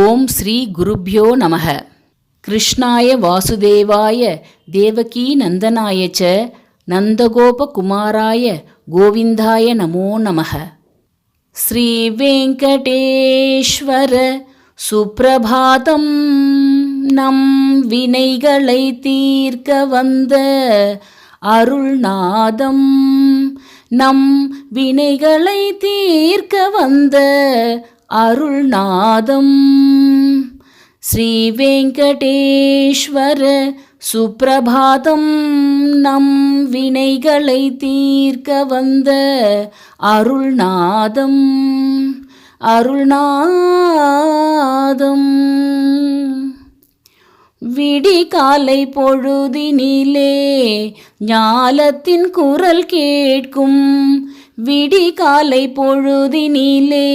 ஓம் ஸ்ரீ குருப்யோ நமக. கிருஷ்ணாய வாசுதேவாய தேவகீ நந்தனாய ச நந்தகோபகுமாராய கோவிந்தாய நமோ நமக. ஸ்ரீ வெங்கடேஸ்வர சுப்பிரபாதம் நம் வினைகளை தீர்க்க வந்த அருள்நாதம் நம் வினைகளை தீர்க்க வந்த அருள்நாதம். ஸ்ரீ வெங்கடேஸ்வர சுப்பிரபாதம். நம் வினைகளை தீர்க்க வந்த அருள்நாதம். அருள்நாதம். விடிகாலை பொழுதினிலே ஞாலத்தின் குரல் கேட்கும் விடி காலை பொழுதினிலே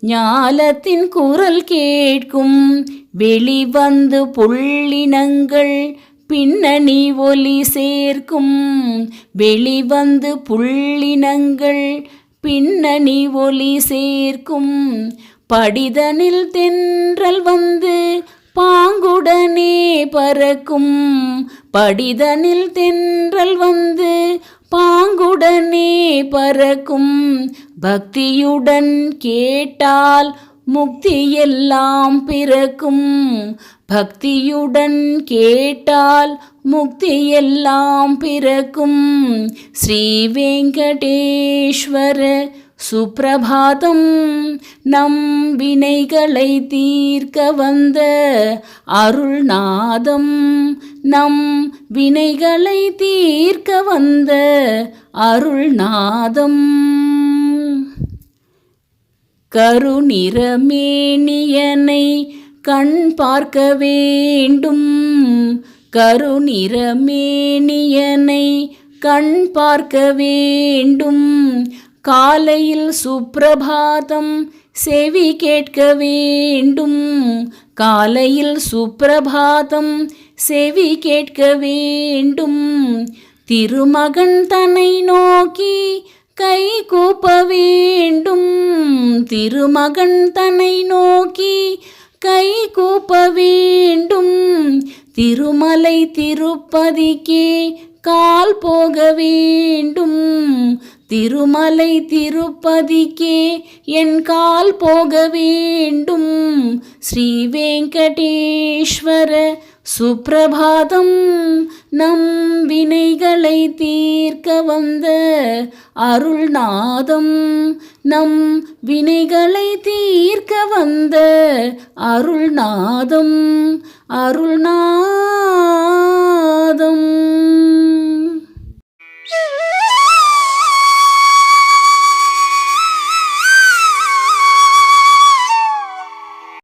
ஞாலத்தின் குரல் கேட்கும். வெளிவந்து புள்ளினங்கள் பின்னணி ஒலி சேர்க்கும். வெளிவந்து புள்ளினங்கள் பின்னணி ஒலி சேர்க்கும். படிதனில் தென்றல் வந்து பாங்குடனே பறக்கும். படிதனில் தென்றல் வந்து பாங்குடனே பறக்கும். பக்தியுடன் கேட்டால் முக்தி எல்லாம் பிறக்கும். பக்தியுடன் கேட்டால் முக்தி எல்லாம் பிறக்கும். ஸ்ரீ வெங்கடேஸ்வர சுப்பிரபாதம் நம் வினைகளை தீர்க்க வந்த அருள்நாதம் நம் வினைகளை தீர்க்க வந்த அருள்நாதம். கருநிறமேனியனை கண் பார்க்க வேண்டும். கருநிறமேனியனை கண் பார்க்க வேண்டும். காலையில் சுப்பிரபாதம் செவி கேட்க வேண்டும். காலையில் சுப்பிரபாதம் செவி கேட்க வேண்டும். திருமகன் தன்னை நோக்கி கை கூப்ப வேண்டும். திருமகன் தன்னை நோக்கி கை கூப்ப வேண்டும். திருமலை திருப்பதிக்கே கால் போக வேண்டும். திருமலை திருப்பதிக்கே என் கால் போக வேண்டும். ஸ்ரீ வெங்கடேஸ்வர சுப்பிரபாதம் நம் வினைகளை தீர்க்க வந்த அருள்நாதம் நம் வினைகளை தீர்க்க வந்த அருள்நாதம். அருள்நாதம்